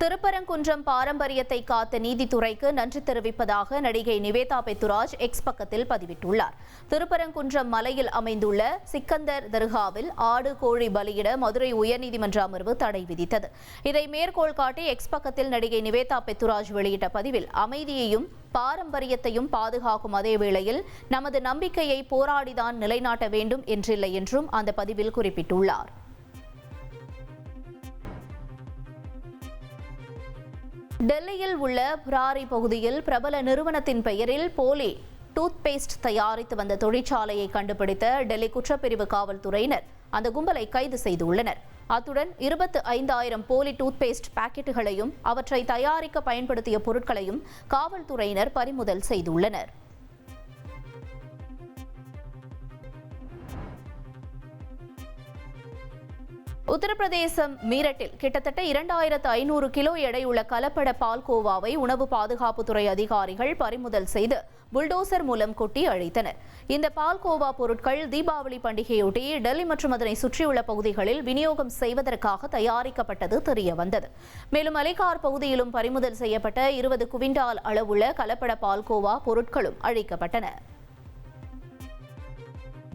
திருப்பரங்குன்றம் பாரம்பரியத்தை காத்த நீதித்துறைக்கு நன்றி தெரிவிப்பதாக நடிகை நிவேதா பெத்துராஜ் எக்ஸ் பக்கத்தில் பதிவிட்டுள்ளார். திருப்பரங்குன்றம் மலையில் அமைந்துள்ள சிக்கந்தர் தர்காவில் ஆடு கோழி பலியிட மதுரை உயர்நீதிமன்ற அமர்வு தடை விதித்தது. இதை மேற்கோள் காட்டி எக்ஸ் பக்கத்தில் நடிகை நிவேதா பெத்துராஜ் வெளியிட்ட பதிவில் அமைதியையும் பாரம்பரியத்தையும் பாதுகாக்கும் அதே வேளையில் நமது நம்பிக்கையை போராடிதான் நிலைநாட்ட வேண்டும் என்றில்லை என்றும் அந்த பதிவில் குறிப்பிட்டுள்ளார். டெல்லியில் உள்ள புராரி பகுதியில் பிரபல நிறுவனத்தின் பெயரில் போலி டூத் பேஸ்ட் தயாரித்து வந்த தொழிற்சாலையை கண்டுபிடித்த டெல்லி குற்றப்பிரிவு காவல்துறையினர் அந்த கும்பலை கைது செய்துள்ளனர். அத்துடன் இருபத்து ஐந்தாயிரம் போலி டூத் பேஸ்ட் பாக்கெட்டுகளையும் அவற்றை தயாரிக்க பயன்படுத்திய பொருட்களையும் காவல்துறையினர் பறிமுதல் செய்துள்ளனர். உத்தரப்பிரதேசம் மீரட்டில் கிட்டத்தட்ட இரண்டாயிரத்து ஐநூறு கிலோ எடையுள்ள கலப்பட பால்கோவாவை உணவு பாதுகாப்புத்துறை அதிகாரிகள் பறிமுதல் செய்து புல்டோசர் மூலம் கொட்டி அழித்தனர். இந்த பால்கோவா பொருட்கள் தீபாவளி பண்டிகையொட்டி டெல்லி மற்றும் அதனை சுற்றியுள்ள பகுதிகளில் விநியோகம் செய்வதற்காக தயாரிக்கப்பட்டது தெரியவந்தது. மேலும் அலிகார் பகுதியிலும் பறிமுதல் செய்யப்பட்ட இருபது குவிண்டால் அளவுள்ள கலப்பட பால்கோவா பொருட்களும் அழிக்கப்பட்டன.